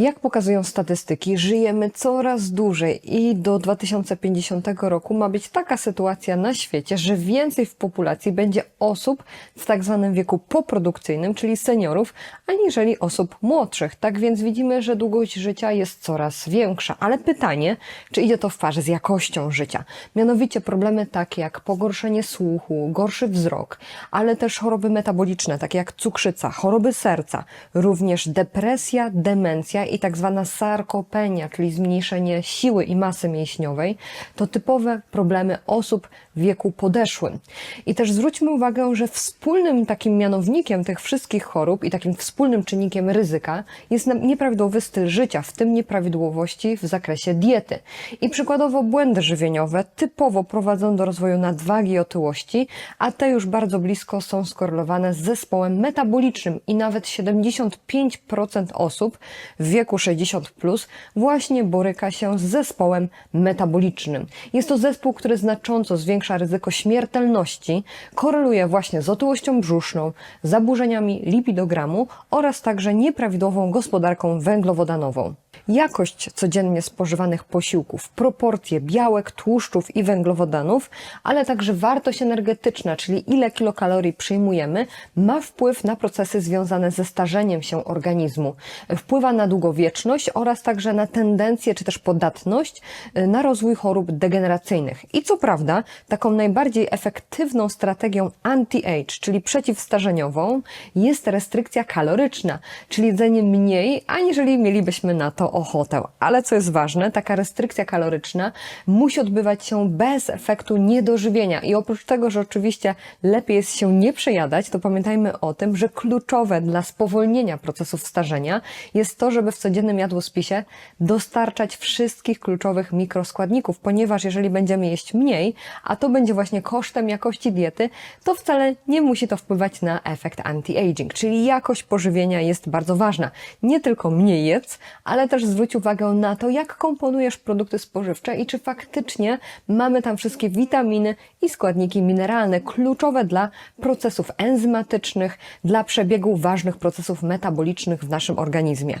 Jak pokazują statystyki, żyjemy coraz dłużej i do 2050 roku ma być taka sytuacja na świecie, że więcej w populacji będzie osób w tak zwanym wieku poprodukcyjnym, czyli seniorów, aniżeli osób młodszych. Tak więc widzimy, że długość życia jest coraz większa. Ale pytanie, czy idzie to w parze z jakością życia? Mianowicie problemy takie jak pogorszenie słuchu, gorszy wzrok, ale też choroby metaboliczne, takie jak cukrzyca, choroby serca, również depresja, demencja i tak zwana sarkopenia, czyli zmniejszenie siły i masy mięśniowej, to typowe problemy osób w wieku podeszłym. I też zwróćmy uwagę, że wspólnym takim mianownikiem tych wszystkich chorób i takim wspólnym czynnikiem ryzyka jest nieprawidłowy styl życia, w tym nieprawidłowości w zakresie diety. I przykładowo błędy żywieniowe typowo prowadzą do rozwoju nadwagi i otyłości, a te już bardzo blisko są skorelowane z zespołem metabolicznym i nawet 75% osób w wieku 60 plus właśnie boryka się z zespołem metabolicznym. Jest to zespół, który znacząco zwiększa ryzyko śmiertelności, koreluje właśnie z otyłością brzuszną, zaburzeniami lipidogramu oraz także nieprawidłową gospodarką węglowodanową. Jakość codziennie spożywanych posiłków, proporcje białek, tłuszczów i węglowodanów, ale także wartość energetyczna, czyli ile kilokalorii przyjmujemy, ma wpływ na procesy związane ze starzeniem się organizmu. Wpływa na długowieczność oraz także na tendencję czy też podatność y, na rozwój chorób degeneracyjnych. I co prawda, taką najbardziej efektywną strategią anti-age, czyli przeciwstarzeniową, jest restrykcja kaloryczna, czyli jedzenie mniej, aniżeli mielibyśmy na to ochotę. Ale co jest ważne, taka restrykcja kaloryczna musi odbywać się bez efektu niedożywienia. I oprócz tego, że oczywiście lepiej jest się nie przejadać, to pamiętajmy o tym, że kluczowe dla spowolnienia procesów starzenia jest to, żeby w codziennym jadłospisie dostarczać wszystkich kluczowych mikroskładników, ponieważ jeżeli będziemy jeść mniej, a to będzie właśnie kosztem jakości diety, to wcale nie musi to wpływać na efekt anti-aging, czyli jakość pożywienia jest bardzo ważna. Nie tylko mniej jedz, ale też zwróć uwagę na to, jak komponujesz produkty spożywcze i czy faktycznie mamy tam wszystkie witaminy i składniki mineralne kluczowe dla procesów enzymatycznych, dla przebiegu ważnych procesów metabolicznych w naszym organizmie.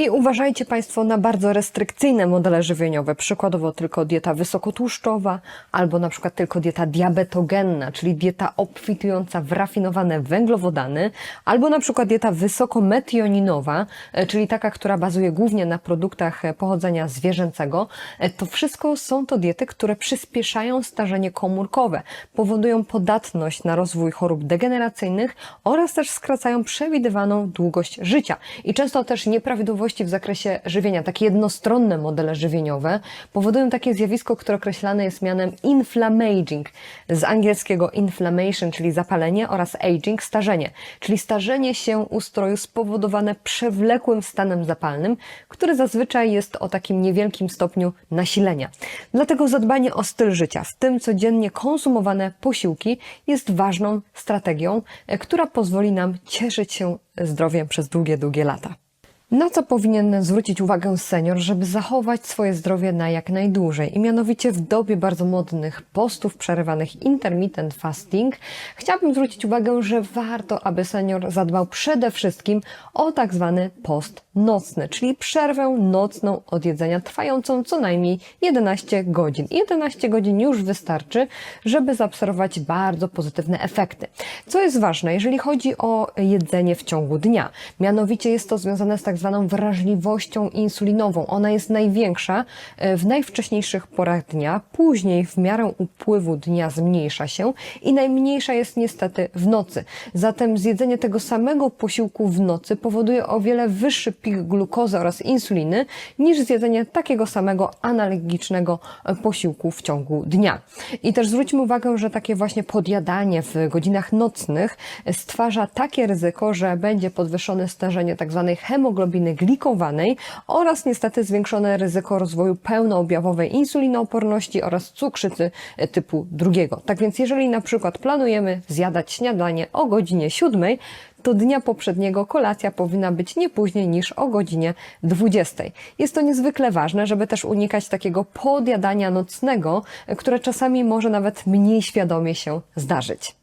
I uważajcie Państwo na bardzo restrykcyjne modele żywieniowe, przykładowo tylko dieta wysokotłuszczowa, albo na przykład tylko dieta diabetogenna, czyli dieta obfitująca w rafinowane węglowodany, albo na przykład dieta wysokometioninowa, e, czyli taka, która bazuje głównie na produktach e, pochodzenia zwierzęcego. E, To wszystko są to diety, które przyspieszają starzenie komórkowe, powodują podatność na rozwój chorób degeneracyjnych oraz też skracają przewidywaną długość życia. I często też nieprawidłowości w zakresie żywienia, takie jednostronne modele żywieniowe, powodują takie zjawisko, które określane jest mianem inflammaging, z angielskiego inflammation, czyli zapalenie, oraz aging, starzenie, czyli starzenie się ustroju spowodowane przewlekłym stanem zapalnym, który zazwyczaj jest o takim niewielkim stopniu nasilenia. Dlatego zadbanie o styl życia, w tym codziennie konsumowane posiłki, jest ważną strategią, e, która pozwoli nam cieszyć się zdrowiem przez długie, długie lata. Na co powinien zwrócić uwagę senior, żeby zachować swoje zdrowie na jak najdłużej? I mianowicie w dobie bardzo modnych postów przerywanych intermittent fasting, chciałabym zwrócić uwagę, że warto, aby senior zadbał przede wszystkim o tak zwany post nocny, czyli przerwę nocną od jedzenia trwającą co najmniej 11 godzin. 11 godzin już wystarczy, żeby zaobserwować bardzo pozytywne efekty. Co jest ważne, jeżeli chodzi o jedzenie w ciągu dnia, mianowicie jest to związane z tak zwaną wrażliwością insulinową. Ona jest największa e, w najwcześniejszych porach dnia, później w miarę upływu dnia zmniejsza się i najmniejsza jest niestety w nocy. Zatem zjedzenie tego samego posiłku w nocy powoduje o wiele wyższy pik glukozy oraz insuliny niż zjedzenie takiego samego analogicznego e, posiłku w ciągu dnia. I też zwróćmy uwagę, że takie właśnie podjadanie w godzinach nocnych stwarza takie ryzyko, że będzie podwyższone stężenie tzw. hemoglobiny glikowanej oraz niestety zwiększone ryzyko rozwoju pełnoobjawowej insulinooporności oraz cukrzycy typu drugiego. Tak więc jeżeli na przykład planujemy zjadać śniadanie o godzinie 7, to dnia poprzedniego kolacja powinna być nie później niż o godzinie 20. Jest to niezwykle ważne, żeby też unikać takiego podjadania nocnego, które czasami może nawet mniej świadomie się zdarzyć.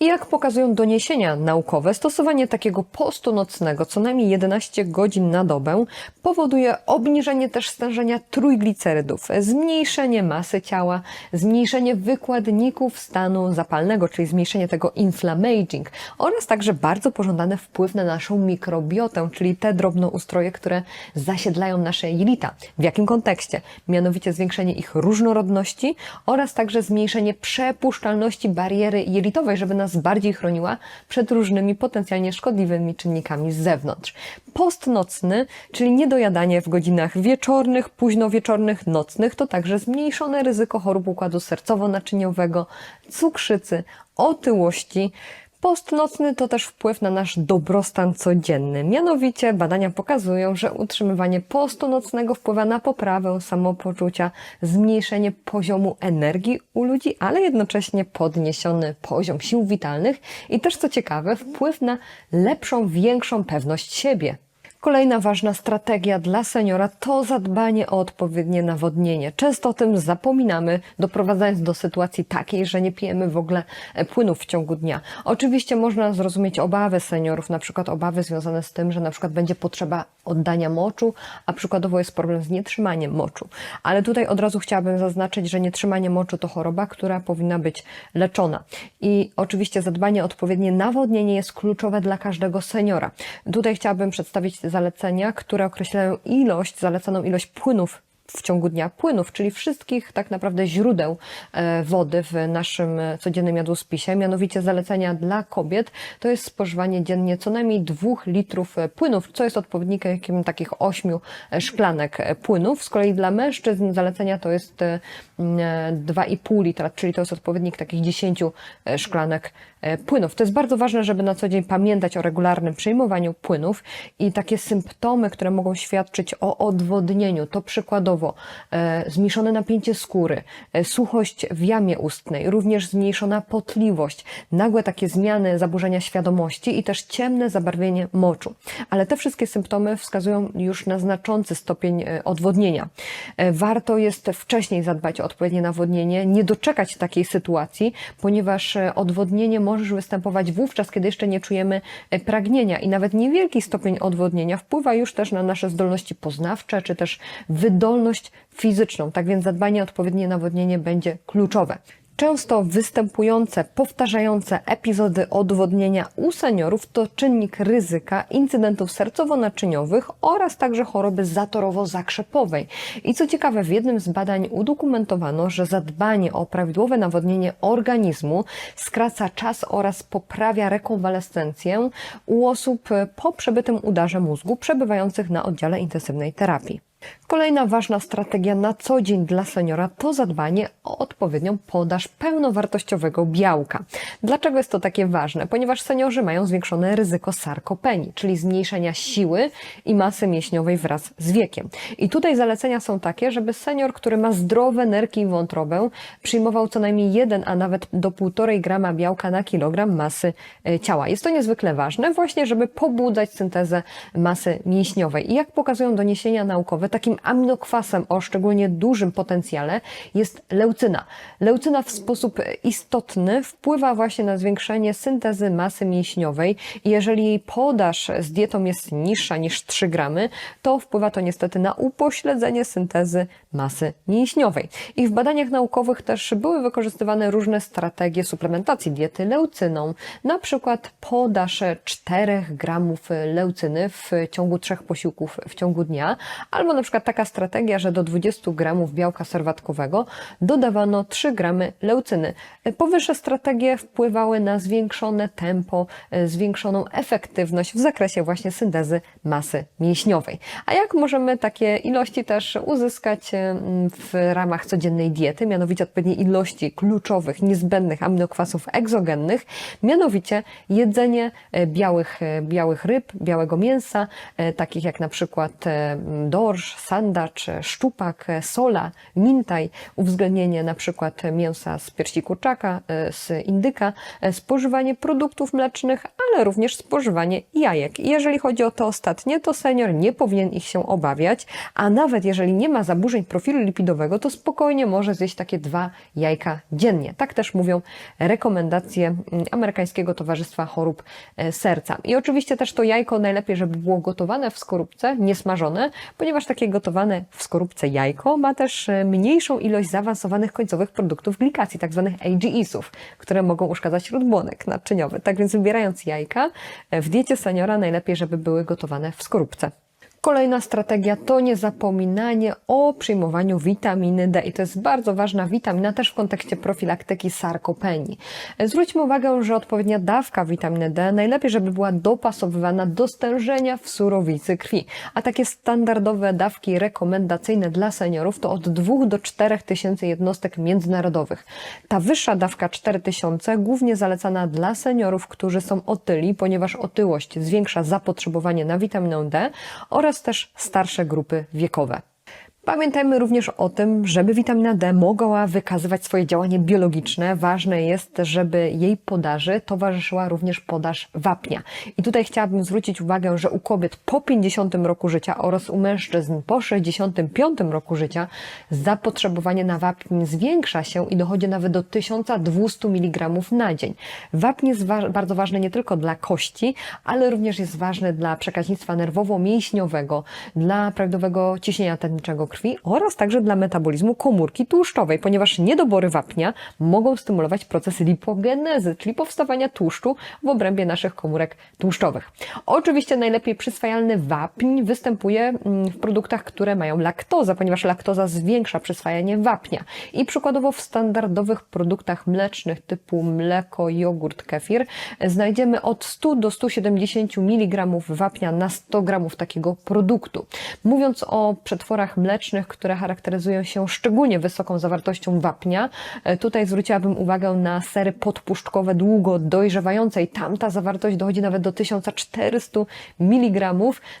I jak pokazują doniesienia naukowe, stosowanie takiego postu nocnego co najmniej 11 godzin na dobę powoduje obniżenie też stężenia trójglicerydów, zmniejszenie masy ciała, zmniejszenie wykładników stanu zapalnego, czyli zmniejszenie tego inflammaging oraz także bardzo pożądany wpływ na naszą mikrobiotę, czyli te drobnoustroje, które zasiedlają nasze jelita. W jakim kontekście? Mianowicie zwiększenie ich różnorodności oraz także zmniejszenie przepuszczalności bariery jelitowej, żeby nas bardziej chroniła przed różnymi potencjalnie szkodliwymi czynnikami z zewnątrz. Post nocny, czyli niedojadanie w godzinach wieczornych, późno wieczornych, nocnych, to także zmniejszone ryzyko chorób układu sercowo-naczyniowego, cukrzycy, otyłości, Post nocny to też wpływ na nasz dobrostan codzienny. Mianowicie badania pokazują, że utrzymywanie postu nocnego wpływa na poprawę samopoczucia, zmniejszenie poziomu energii u ludzi, ale jednocześnie podniesiony poziom sił witalnych i też co ciekawe, wpływ na lepszą, większą pewność siebie. Kolejna ważna strategia dla seniora to zadbanie o odpowiednie nawodnienie. Często o tym zapominamy, doprowadzając do sytuacji takiej, że nie pijemy w ogóle e, płynów w ciągu dnia. Oczywiście można zrozumieć obawy seniorów, na przykład obawy związane z tym, że na przykład będzie potrzeba oddania moczu, a przykładowo jest problem z nietrzymaniem moczu. Ale tutaj od razu chciałabym zaznaczyć, że nietrzymanie moczu to choroba, która powinna być leczona. I oczywiście zadbanie o odpowiednie nawodnienie jest kluczowe dla każdego seniora. Tutaj chciałabym przedstawić zalecenia, które określają ilość, zalecaną ilość płynów w ciągu dnia płynów, czyli wszystkich tak naprawdę źródeł e, wody w naszym e, codziennym jadłospisie. Mianowicie zalecenia dla kobiet to jest spożywanie dziennie co najmniej 2 litrów e, płynów, co jest odpowiednikiem takich 8 szklanek płynów. Z kolei dla mężczyzn zalecenia to jest 2,5 litra, czyli to jest odpowiednik takich 10 szklanek płynów. To jest bardzo ważne, żeby na co dzień pamiętać o regularnym przyjmowaniu płynów i takie symptomy, które mogą świadczyć o odwodnieniu, to przykładowo e, zmniejszone napięcie skóry, e, suchość w jamie ustnej, również zmniejszona potliwość, nagłe takie zmiany, zaburzenia świadomości i też ciemne zabarwienie moczu. Ale te wszystkie symptomy wskazują już na znaczący stopień e, odwodnienia. Warto jest wcześniej zadbać o odpowiednie nawodnienie, nie doczekać takiej sytuacji, ponieważ odwodnienie może występować wówczas, kiedy jeszcze nie czujemy pragnienia i nawet niewielki stopień odwodnienia wpływa już też na nasze zdolności poznawcze, czy też wydolność fizyczną. Tak więc zadbanie o odpowiednie nawodnienie będzie kluczowe. Często występujące, powtarzające epizody odwodnienia u seniorów to czynnik ryzyka incydentów sercowo-naczyniowych oraz także choroby zatorowo-zakrzepowej. I co ciekawe, w jednym z badań udokumentowano, że zadbanie o prawidłowe nawodnienie organizmu skraca czas oraz poprawia rekonwalescencję u osób po przebytym udarze mózgu przebywających na oddziale intensywnej terapii. Kolejna ważna strategia na co dzień dla seniora to zadbanie o odpowiednią podaż pełnowartościowego białka. Dlaczego jest to takie ważne? Ponieważ seniorzy mają zwiększone ryzyko sarkopenii, czyli zmniejszenia siły i masy mięśniowej wraz z wiekiem. I tutaj zalecenia są takie, żeby senior, który ma zdrowe nerki i wątrobę, przyjmował co najmniej 1, a nawet do 1,5 grama białka na kilogram masy e, ciała. Jest to niezwykle ważne właśnie, żeby pobudzać syntezę masy mięśniowej. I jak pokazują doniesienia naukowe, takim aminokwasem o szczególnie dużym potencjale jest leucyna. Leucyna w sposób istotny wpływa właśnie na zwiększenie syntezy masy mięśniowej i jeżeli jej podaż z dietą jest niższa niż 3 gramy, to wpływa to niestety na upośledzenie syntezy masy mięśniowej. I w badaniach naukowych też były wykorzystywane różne strategie suplementacji diety leucyną, na przykład podaż 4 gramów leucyny w ciągu trzech posiłków w ciągu dnia, albo na przykład taka strategia, że do 20 gramów białka serwatkowego dodawano 3 gramy leucyny. Powyższe strategie wpływały na zwiększone tempo, zwiększoną efektywność w zakresie właśnie syntezy masy mięśniowej. A jak możemy takie ilości też uzyskać w ramach codziennej diety, mianowicie odpowiedniej ilości kluczowych, niezbędnych aminokwasów egzogennych, mianowicie jedzenie białych, białych ryb, białego mięsa, takich jak na przykład dorsz, również sandacz, szczupak, sola, mintaj, uwzględnienie na przykład mięsa z piersi kurczaka, e, z indyka, e, spożywanie produktów mlecznych, ale również spożywanie jajek. Jeżeli chodzi o to ostatnie, to senior nie powinien ich się obawiać, a nawet jeżeli nie ma zaburzeń profilu lipidowego, to spokojnie może zjeść takie dwa jajka dziennie. Tak też mówią rekomendacje mm, Amerykańskiego Towarzystwa Chorób e, Serca. I oczywiście też to jajko najlepiej, żeby było gotowane w skorupce, nie smażone, ponieważ takie gotowane w skorupce jajko ma też e, mniejszą ilość zaawansowanych końcowych produktów glikacji, tak zwanych AGE-sów, które mogą uszkadzać śródbłonek naczyniowy. Tak więc wybierając jajka, e, w diecie seniora najlepiej, żeby były gotowane w skorupce. Kolejna strategia to niezapominanie o przyjmowaniu witaminy D. I to jest bardzo ważna witamina też w kontekście profilaktyki sarkopenii. Zwróćmy uwagę, że odpowiednia dawka witaminy D najlepiej, żeby była dopasowywana do stężenia w surowicy krwi. A takie standardowe dawki rekomendacyjne dla seniorów to od 2 do 4 tysięcy jednostek międzynarodowych. Ta wyższa dawka 4 tysiące głównie zalecana dla seniorów, którzy są otyli, ponieważ otyłość zwiększa zapotrzebowanie na witaminę D oraz też starsze grupy wiekowe. Pamiętajmy również o tym, żeby witamina D mogła wykazywać swoje działanie biologiczne. Ważne jest, żeby jej podaży towarzyszyła również podaż wapnia. I tutaj chciałabym zwrócić uwagę, że u kobiet po 50 roku życia oraz u mężczyzn po 65 roku życia zapotrzebowanie na wapń zwiększa się i dochodzi nawet do 1200 mg na dzień. Wapń jest wa bardzo ważny nie tylko dla kości, ale również jest ważny dla przekaźnictwa nerwowo-mięśniowego, dla prawidłowego ciśnienia tętniczego krwi oraz także dla metabolizmu komórki tłuszczowej, ponieważ niedobory wapnia mogą stymulować proces lipogenezy, czyli powstawania tłuszczu w obrębie naszych komórek tłuszczowych. Oczywiście najlepiej przyswajalny wapń występuje mm, w produktach, które mają laktozę, ponieważ laktoza zwiększa przyswajanie wapnia. I przykładowo w standardowych produktach mlecznych typu mleko, jogurt, kefir znajdziemy od 100 do 170 mg wapnia na 100 g takiego produktu. Mówiąc o przetworach mlecznych, które charakteryzują się szczególnie wysoką zawartością wapnia. E, Tutaj zwróciłabym uwagę na sery podpuszczkowe długo dojrzewające i tam ta zawartość dochodzi nawet do 1400 mg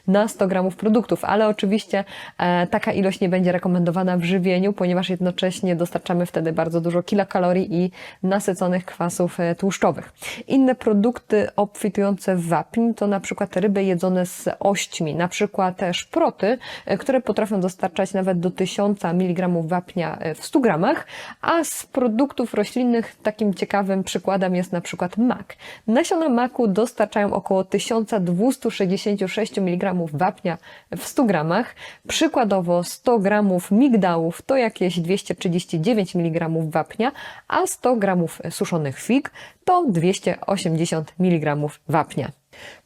na 100 g produktów, ale oczywiście e, taka ilość nie będzie rekomendowana w żywieniu, ponieważ jednocześnie dostarczamy wtedy bardzo dużo kilokalorii i nasyconych kwasów e, tłuszczowych. Inne produkty obfitujące w wapń to na przykład ryby jedzone z ośćmi, na przykład szproty, e, które potrafią dostarczać nawet do 1000 mg wapnia e, w 100 gramach, a z produktów roślinnych takim ciekawym przykładem jest na przykład mak. Nasiona maku dostarczają około 1266 mg wapnia w 100 gramach. Przykładowo 100 gramów migdałów to jakieś 239 mg wapnia, a 100 gramów suszonych fig to 280 mg wapnia.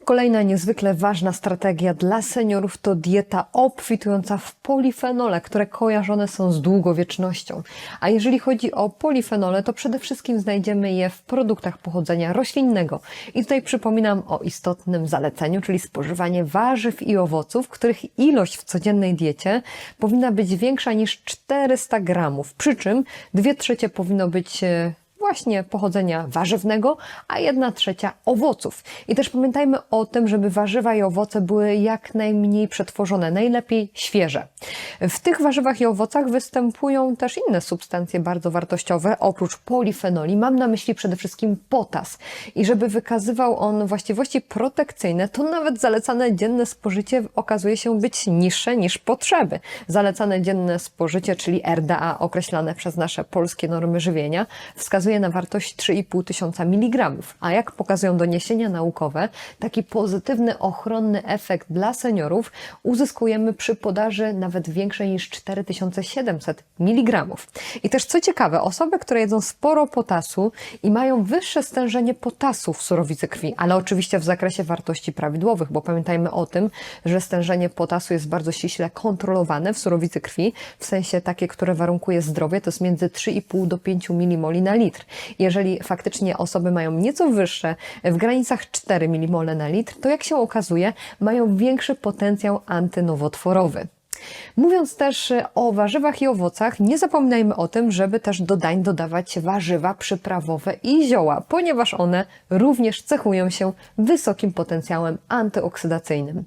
Kolejna niezwykle ważna strategia dla seniorów to dieta obfitująca w polifenole, które kojarzone są z długowiecznością. A jeżeli chodzi o polifenole, to przede wszystkim znajdziemy je w produktach pochodzenia roślinnego. I tutaj przypominam o istotnym zaleceniu, czyli spożywanie warzyw i owoców, których ilość w codziennej diecie powinna być większa niż 400 gramów. Przy czym dwie trzecie powinno być e, właśnie pochodzenia warzywnego, a jedna trzecia owoców. I też pamiętajmy o tym, żeby warzywa i owoce były jak najmniej przetworzone, najlepiej świeże. W tych warzywach i owocach występują też inne substancje bardzo wartościowe, oprócz polifenoli. Mam na myśli przede wszystkim potas. I żeby wykazywał on właściwości protekcyjne, to nawet zalecane dzienne spożycie okazuje się być niższe niż potrzeby. Zalecane dzienne spożycie, czyli RDA określane przez nasze polskie normy żywienia, wskazuje na wartość 3,5 tysiąca miligramów. A jak pokazują doniesienia naukowe, taki pozytywny, ochronny efekt dla seniorów uzyskujemy przy podaży nawet większej niż 4700 miligramów. I też co ciekawe, osoby, które jedzą sporo potasu i mają wyższe stężenie potasu w surowicy krwi, ale oczywiście w zakresie wartości prawidłowych, bo pamiętajmy o tym, że stężenie potasu jest bardzo ściśle kontrolowane w surowicy krwi, w sensie takie, które warunkuje zdrowie, to jest między 3,5 do 5 mmol na litr. Jeżeli faktycznie osoby mają nieco wyższe, w granicach 4 mmol na litr, to jak się okazuje, mają większy potencjał antynowotworowy. Mówiąc też o warzywach i owocach, nie zapominajmy o tym, żeby też do dań dodawać warzywa przyprawowe i zioła, ponieważ one również cechują się wysokim potencjałem antyoksydacyjnym.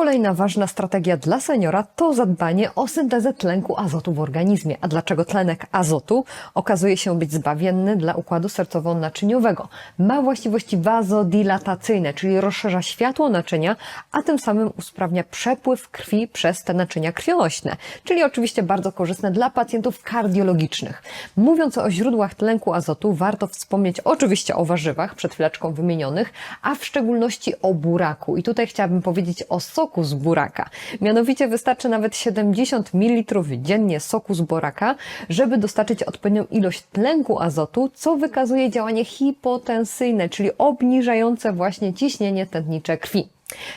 Kolejna ważna strategia dla seniora to zadbanie o syntezę tlenku azotu w organizmie. A dlaczego tlenek azotu okazuje się być zbawienny dla układu sercowo-naczyniowego? Ma właściwości wazodilatacyjne, czyli rozszerza światło naczynia, a tym samym usprawnia przepływ krwi przez te naczynia krwionośne, czyli oczywiście bardzo korzystne dla pacjentów kardiologicznych. Mówiąc o źródłach tlenku azotu, warto wspomnieć oczywiście o warzywach, przed chwileczką wymienionych, a w szczególności o buraku. I tutaj chciałabym powiedzieć o soku z buraka. Mianowicie wystarczy nawet 70 ml dziennie soku z buraka, żeby dostarczyć odpowiednią ilość tlenku azotu, co wykazuje działanie hipotensyjne, czyli obniżające właśnie ciśnienie tętnicze krwi.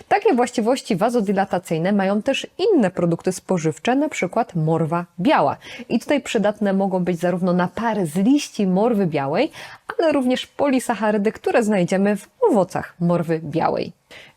Takie właściwości wazodilatacyjne mają też inne produkty spożywcze, przykład morwa biała. I tutaj przydatne mogą być zarówno napary z liści morwy białej, ale również polisacharydy, które znajdziemy w owocach morwy białej.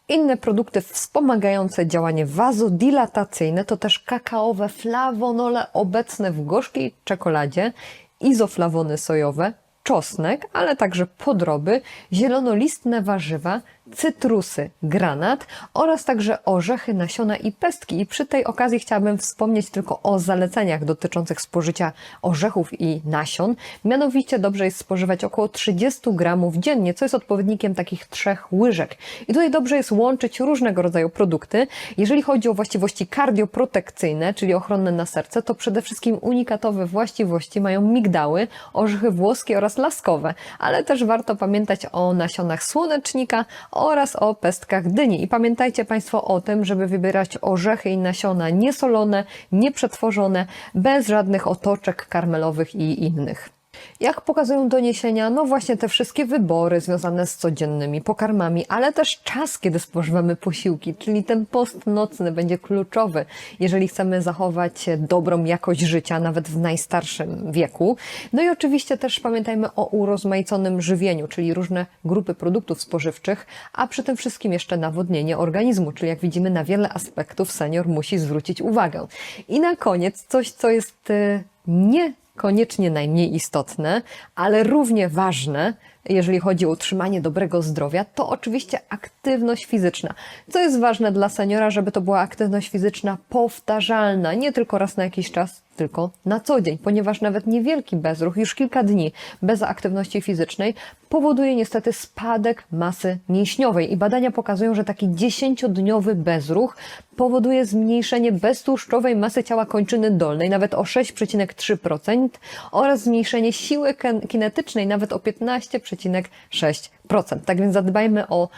Inne produkty wspomagające działanie wazodilatacyjne to też kakaowe flawonole obecne w gorzkiej czekoladzie, izoflawony sojowe, czosnek, ale także podroby, zielonolistne warzywa, cytrusy, granat oraz także orzechy, nasiona i pestki. I przy tej okazji chciałabym wspomnieć tylko o zaleceniach dotyczących spożycia orzechów i nasion. Mianowicie dobrze jest spożywać około 30 gramów dziennie, co jest odpowiednikiem takich trzech łyżek. I tutaj dobrze jest łączyć różnego rodzaju produkty. Jeżeli chodzi o właściwości kardioprotekcyjne, czyli ochronne na serce, to przede wszystkim unikatowe właściwości mają migdały, orzechy włoskie oraz laskowe, ale też warto pamiętać o nasionach słonecznika oraz o pestkach dyni. I pamiętajcie Państwo o tym, żeby wybierać orzechy i nasiona niesolone, nieprzetworzone, bez żadnych otoczek karmelowych i innych. Jak pokazują doniesienia, no właśnie te wszystkie wybory związane z codziennymi pokarmami, ale też czas, kiedy spożywamy posiłki, czyli ten post nocny będzie kluczowy, jeżeli chcemy zachować dobrą jakość życia, nawet w najstarszym wieku. No i oczywiście też pamiętajmy o urozmaiconym żywieniu, czyli różne grupy produktów spożywczych, a przy tym wszystkim jeszcze nawodnienie organizmu, czyli jak widzimy na wiele aspektów senior musi zwrócić uwagę. I na koniec coś, co jest e, nie koniecznie najmniej istotne, ale równie ważne, jeżeli chodzi o utrzymanie dobrego zdrowia, to oczywiście aktywność fizyczna. Co jest ważne dla seniora, żeby to była aktywność fizyczna powtarzalna, nie tylko raz na jakiś czas, tylko na co dzień, ponieważ nawet niewielki bezruch, już kilka dni bez aktywności fizycznej, powoduje niestety spadek masy mięśniowej. I badania pokazują, że taki 10-dniowy bezruch powoduje zmniejszenie beztłuszczowej masy ciała kończyny dolnej nawet o 6,3% oraz zmniejszenie siły kinetycznej nawet o 15,6%. Tak więc zadbajmy o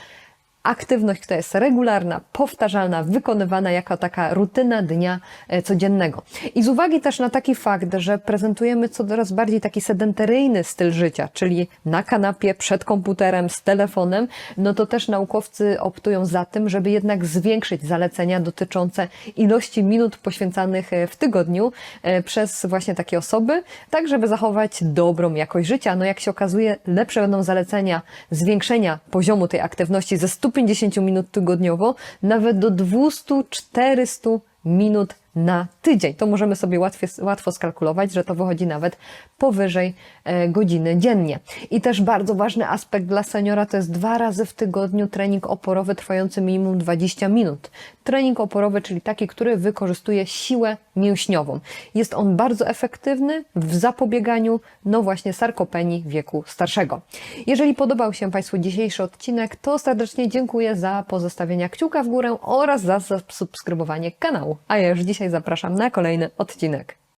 aktywność, która jest regularna, powtarzalna, wykonywana jako taka rutyna dnia e, codziennego. I z uwagi też na taki fakt, że prezentujemy coraz bardziej taki sedentaryjny styl życia, czyli na kanapie, przed komputerem, z telefonem, no to też naukowcy optują za tym, żeby jednak zwiększyć zalecenia dotyczące ilości minut poświęcanych e, w tygodniu e, przez właśnie takie osoby, tak żeby zachować dobrą jakość życia. No jak się okazuje, lepsze będą zalecenia zwiększenia poziomu tej aktywności ze 150 minut tygodniowo, nawet do 200-400 minut na tydzień. To możemy sobie łatwo, łatwo skalkulować, że to wychodzi nawet powyżej e, godziny dziennie. I też bardzo ważny aspekt dla seniora to jest dwa razy w tygodniu trening oporowy trwający minimum 20 minut. Trening oporowy, czyli taki, który wykorzystuje siłę mięśniową. Jest on bardzo efektywny w zapobieganiu, no właśnie, sarkopenii wieku starszego. Jeżeli podobał się Państwu dzisiejszy odcinek, to serdecznie dziękuję za pozostawienie kciuka w górę oraz za subskrybowanie kanału. A ja już dzisiaj zapraszam na kolejny odcinek.